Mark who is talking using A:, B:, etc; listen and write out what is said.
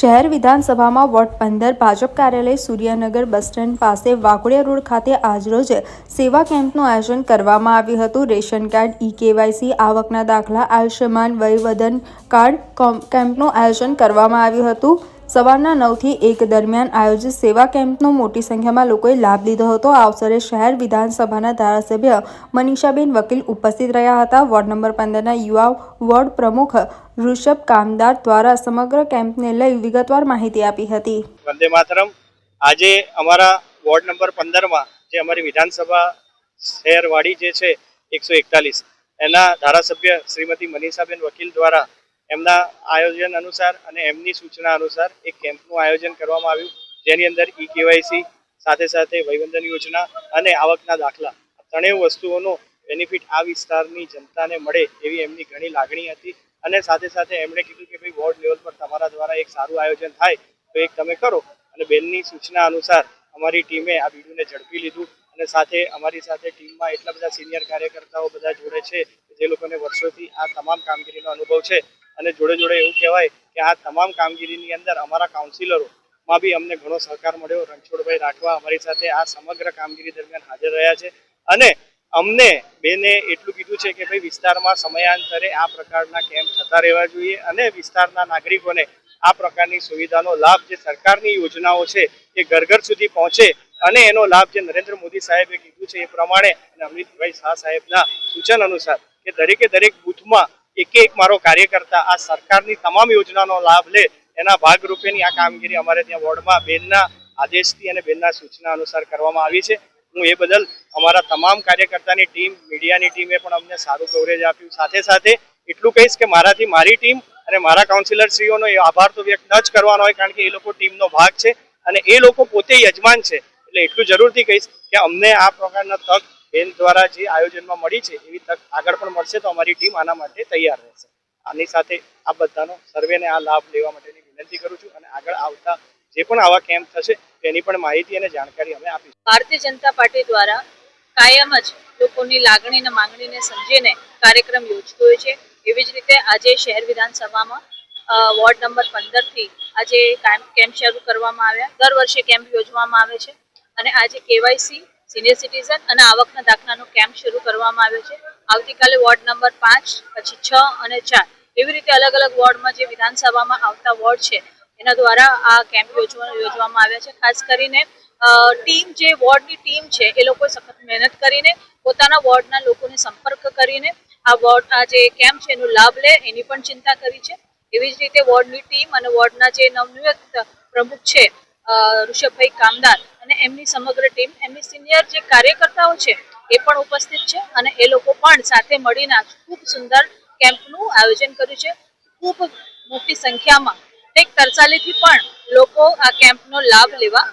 A: શહેર વિધાનસભામાં વોર્ડ પંદર ભાજપ કાર્યાલય સૂર્યનગર બસ સ્ટેન્ડ પાસે વાઘોડિયા રોડ ખાતે આજરોજ સેવા કેમ્પનું આયોજન કરવામાં આવ્યું હતું. રેશન કાર્ડ, ઈ કેવાયસી, આવકના દાખલા, આયુષ્યમાન વયવધન કાર્ડ, કોમ- કેમ્પનું આયોજન કરવામાં આવ્યું હતું. સવારના નવથી એક દરમિયાન આયોજિત સેવા કેમ્પનો મોટી સંખ્યામાં લોકોએ લાભ લીધો હતો. આ અવસરે શહેર વિધાનસભાના ધારાસભ્ય મનીષાબેન વકીલ ઉપસ્થિત રહ્યા હતા. વોર્ડ નંબર પંદરના યુવા વોર્ડ પ્રમુખ ઋષભ કામદાર દ્વારા સમગ્ર કેમ્પને લઈ વિગતવાર માહિતી આપી હતી.
B: વંદે માતરમ. આજે અમારા વોર્ડ નંબર પંદરમાં જે અમારી વિધાનસભા શહેરવાડી જે છે, એકસો એકતાલીસ, એના ધારાસભ્ય શ્રીમતી મનીષાબેન વકીલ દ્વારા એમના આયોજન અનુસાર અને એમની સૂચના અનુસાર એક કેમ્પનું આયોજન કરવામાં આવ્યું. જેની અંદર ઈ કેવાયસી, સાથે સાથે વયવંદન યોજના અને આવકના દાખલા. ત્રણેય વસ્તુઓનો બેનિફિટ આ વિસ્તારની જનતાને મળે એવી એમની ઘણી લાગણી હતી. અને સાથે સાથે એમણે કીધું કે ભાઈ વોર્ડ લેવલ પર તમારા દ્વારા એક સારું આયોજન થાય તો એક તમે કરો. અને બેનની સૂચના અનુસાર અમારી ટીમે આ બીડુને ઝડપી લીધું. અને સાથે અમારી સાથે ટીમમાં એટલા બધા સિનિયર કાર્યકર્તાઓ બધા જોડે છે જે લોકોને વર્ષોથી આ તમામ કામગીરીનો અનુભવ છે. અને જોડે જોડે એવું કહેવાય કે આ તમામ કામગીરીની અંદર અમારા કાઉન્સિલરો માં બી અમને ઘણો સહકાર મળ્યો. રણછોડભાઈ રાઠવા અમારી સાથે આ સમગ્ર કામગીરી દરમિયાન હાજર રહ્યા છે. અને અમને બેને એટલું કીધું છે કે ભાઈ વિસ્તારમાં સમયાંતરે આ પ્રકારના કેમ્પ થતા રહેવા જોઈએ અને વિસ્તારના નાગરિકોને આ પ્રકારની સુવિધાનો લાભ જે સરકારની યોજનાઓ છે એ ઘર ઘર સુધી પહોંચે અને એનો લાભ જે નરેન્દ્ર મોદી સાહેબે કીધું છે એ પ્રમાણે અને અમિતભાઈ શાહ સાહેબના સૂચન અનુસાર કે દરેકે દરેક બૂથમાં એક એક મારો કાર્યકર્તા આ સરકારની તમામ યોજનાનો લાભ લે, એના ભાગરૂપેની આ કામગીરી અમારે ત્યાં વોર્ડમાં બેનના આદેશથી અને બેનના સૂચના અનુસાર કરવામાં આવી છે. હું એ બદલ અમારા તમામ કાર્યકર્તાની ટીમ, મીડિયાની ટીમે પણ અમને સારું કવરેજ આપ્યું. સાથે સાથે એટલું કહીશ કે મારાથી મારી ટીમ અને મારા કાઉન્સિલરશ્રીઓનો એ આભાર તો વ્યક્ત ન જ કરવાનો હોય, કારણ કે એ લોકો ટીમનો ભાગ છે અને એ લોકો પોતે યજમાન છે. એટલે એટલું જરૂરથી કહીશ કે અમને આ પ્રકારના તક બેન દ્વારા જે આયોજનમાં મળી છે, એવી તક આગળ પણ મળશે તો અમારી ટીમ આના માટે તૈયાર રહેશે. આની સાથે આ બધાનો સર્વેને આ લાભ લેવા માટેની વિનંતી કરું છું અને આગળ આવતા જે પણ આવા કેમ્પ થશે, તેની પણ માહિતી અને જાણકારી અમે આપીશું.
C: ભારતીય જનતા પાર્ટી દ્વારા કાયમ જ લોકોની લાગણી અને માંગણીને સમજીને કાર્યક્રમ યોજતો હોય છે. એવી જ રીતે આજે શહેર વિધાનસભામાં વોર્ડ નંબર પંદરથી આજે કેમ્પ શરૂ કરવામાં આવ્યા. દર વર્ષે કેમ્પ યોજવામાં આવે છે. અને આજે કેવાયસી સિનિયર સિટીઝન અને આવકના દાખલાનો કેમ્પ શરૂ કરવામાં આવ્યો છે. આવતીકાલે વોર્ડ નંબર પાંચ, પછી છ અને ચાર. એવી રીતે અલગ અલગ વોર્ડમાં જે વિધાનસભામાં આવતા વોર્ડ છે, એના દ્વારા આ કેમ્પ યોજવાનો યોજવામાં આવ્યા છે. ખાસ કરીને ટીમ જે વોર્ડની ટીમ છે, એ લોકોએ સખત મહેનત કરીને પોતાના વોર્ડના લોકોને સંપર્ક કરીને આ વોર્ડ, આ જે કેમ્પ છે, એનો લાભ લે, એની પણ ચિંતા કરી છે. એવી જ રીતે વોર્ડની ટીમ અને વોર્ડના જે નવનિયુક્ત પ્રમુખ છે ઋષભભાઈ કામદાર અને એમની સમગ્ર ટીમ, એમની સિનિયર જે કાર્યકર્તાઓ છે, એ પણ ઉપસ્થિત છે અને એ લોકો પણ સાથે મળીને ખૂબ સુંદર કેમ્પનું આયોજન કર્યું છે. ખૂબ મોટી સંખ્યામાં એક તરસાલીથી પણ લોકો આ કેમ્પનો લાભ લેવા